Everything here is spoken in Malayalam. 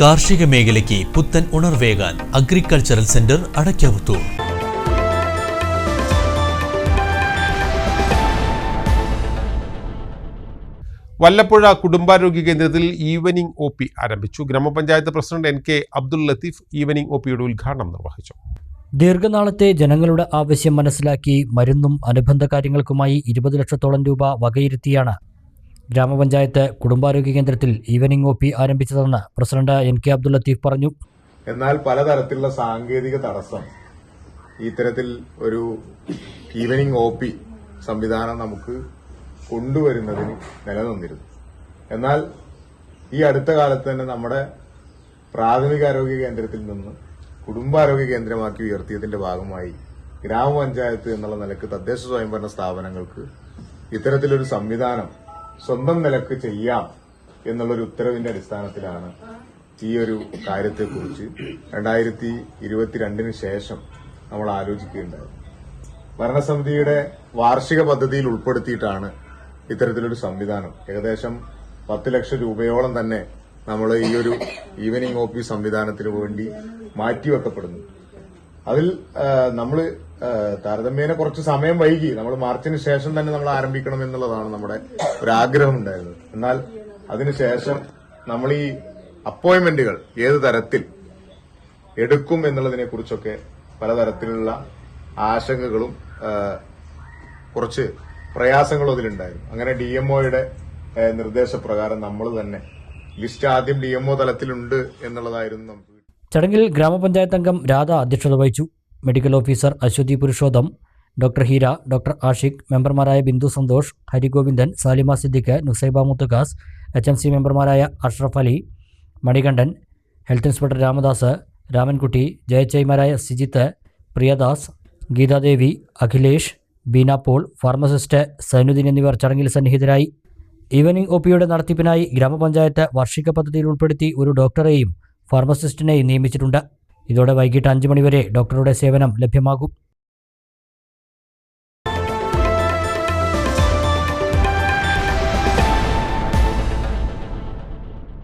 കാർഷിക മേഖലയ്ക്ക് പുത്തൻ ഉണർവേകാൻ അഗ്രികൾച്ചറൽ സെന്റർ അടയ്ക്കാവുത്തൂർ വല്ലപ്പുഴ കുടുംബാരോഗ്യ കേന്ദ്രത്തിൽ ഈവനിംഗ് ഒ പി ആരംഭിച്ചു. ഗ്രാമപഞ്ചായത്ത് president N K Abdul Latheef evening O പിയുടെ ഉദ്ഘാടനം നിർവഹിച്ചു. ദീർഘനാളത്തെ ജനങ്ങളുടെ ആവശ്യം മനസ്സിലാക്കി മരുന്നും അനുബന്ധ കാര്യങ്ങൾക്കുമായി ഇരുപത് ലക്ഷത്തോളം രൂപ വകയിരുത്തിയാണ് ഗ്രാമപഞ്ചായത്ത് കുടുംബാരോഗ്യ കേന്ദ്രത്തിൽ evening O P ആരംഭിച്ചതെന്ന് president N K Abdul Latheef പറഞ്ഞു. എന്നാൽ പലതരത്തിലുള്ള സാങ്കേതിക തടസ്സം ഇത്തരത്തിൽ ഒരു ഈവനിംഗ് ഒ പി സംവിധാനം നമുക്ക് കൊണ്ടുവരുന്നതിന് നിലനിന്നിരുന്നു. എന്നാൽ ഈ അടുത്ത കാലത്ത് തന്നെ നമ്മുടെ പ്രാഥമികാരോഗ്യ കേന്ദ്രത്തിൽ നിന്ന് കുടുംബാരോഗ്യ കേന്ദ്രമാക്കി ഉയർത്തിയതിന്റെ ഭാഗമായി ഗ്രാമപഞ്ചായത്ത് എന്നുള്ള നിലയ്ക്ക് തദ്ദേശ സ്വയംഭരണ സ്ഥാപനങ്ങൾക്ക് ഇത്തരത്തിലൊരു സംവിധാനം സ്വന്തം നിലയ്ക്ക് ചെയ്യാം എന്നുള്ളൊരു ഉത്തരവിന്റെ അടിസ്ഥാനത്തിലാണ് ഈ ഒരു കാര്യത്തെക്കുറിച്ച് രണ്ടായിരത്തി ഇരുപത്തിരണ്ടിന് ശേഷം നമ്മൾ ആലോചിക്കുകയുണ്ടായത്. ഭരണസമിതിയുടെ വാർഷിക പദ്ധതിയിൽ ഉൾപ്പെടുത്തിയിട്ടാണ് ഇത്തരത്തിലൊരു സംവിധാനം. ഏകദേശം പത്ത് ലക്ഷം രൂപയോളം തന്നെ നമ്മൾ ഈ ഒരു ഈവനിങ് ഓഫീസ് സംവിധാനത്തിന് വേണ്ടി മാറ്റിവെക്കപ്പെടുന്നു. അതിൽ നമ്മൾ താരതമ്യേന കുറച്ച് സമയം വൈകി. നമ്മൾ മാർച്ചിന് ശേഷം തന്നെ നമ്മൾ ആരംഭിക്കണം എന്നുള്ളതാണ് നമ്മുടെ ഒരു ആഗ്രഹം ഉണ്ടായിരുന്നത്. എന്നാൽ അതിനുശേഷം നമ്മൾ ഈ അപ്പോയിന്റ്മെന്റുകൾ ഏത് തരത്തിൽ എടുക്കും എന്നുള്ളതിനെ കുറിച്ചൊക്കെ പലതരത്തിലുള്ള ആശങ്കകളും കുറച്ച് പ്രയാസങ്ങളും അതിലുണ്ടായിരുന്നു. അങ്ങനെ ഡി എംഒയുടെ നിർദ്ദേശപ്രകാരം നമ്മൾ തന്നെ ലിസ്റ്റ് ആദ്യം ഡി എംഒ തലത്തിലുണ്ട് എന്നുള്ളതായിരുന്നു നമുക്ക് ചടങ്ങിൽ ഗ്രാമപഞ്ചായത്ത് അംഗം രാധ അധ്യക്ഷത വഹിച്ചു. Medical officer Aswathy Purushotham doctor Heera doctor Ashiq മെമ്പർമാരായ Bindu Santhosh Harigovindan Salima Siddique Nusaiba Muthukhas H M C മെമ്പർമാരായ അഷ്റഫ് അലി മണികണ്ഠൻ ഹെൽത്ത് ഇൻസ്പെക്ടർ രാമദാസ് രാമൻകുട്ടി ജയച്ചൈമാരായ സിജിത്ത് പ്രിയദാസ് ഗീതാദേവി അഖിലേഷ് ബീന പോൾ ഫാർമസിസ്റ്റ് സൈനുദ്ദീൻ എന്നിവർ ചടങ്ങിൽ സന്നിഹിതരായി. ഈവനിംഗ് ഒ പിയുടെ നടത്തിപ്പിനായി ഗ്രാമപഞ്ചായത്ത് വാർഷിക പദ്ധതിയിൽ ഉൾപ്പെടുത്തി ഒരു ഡോക്ടറെയും ഫാർമസിസ്റ്റിനെയും നിയമിച്ചിട്ടുണ്ട്. ഇതോടെ വൈകിട്ട് അഞ്ച് മണിവരെ ഡോക്ടറുടെ സേവനം ലഭ്യമാകും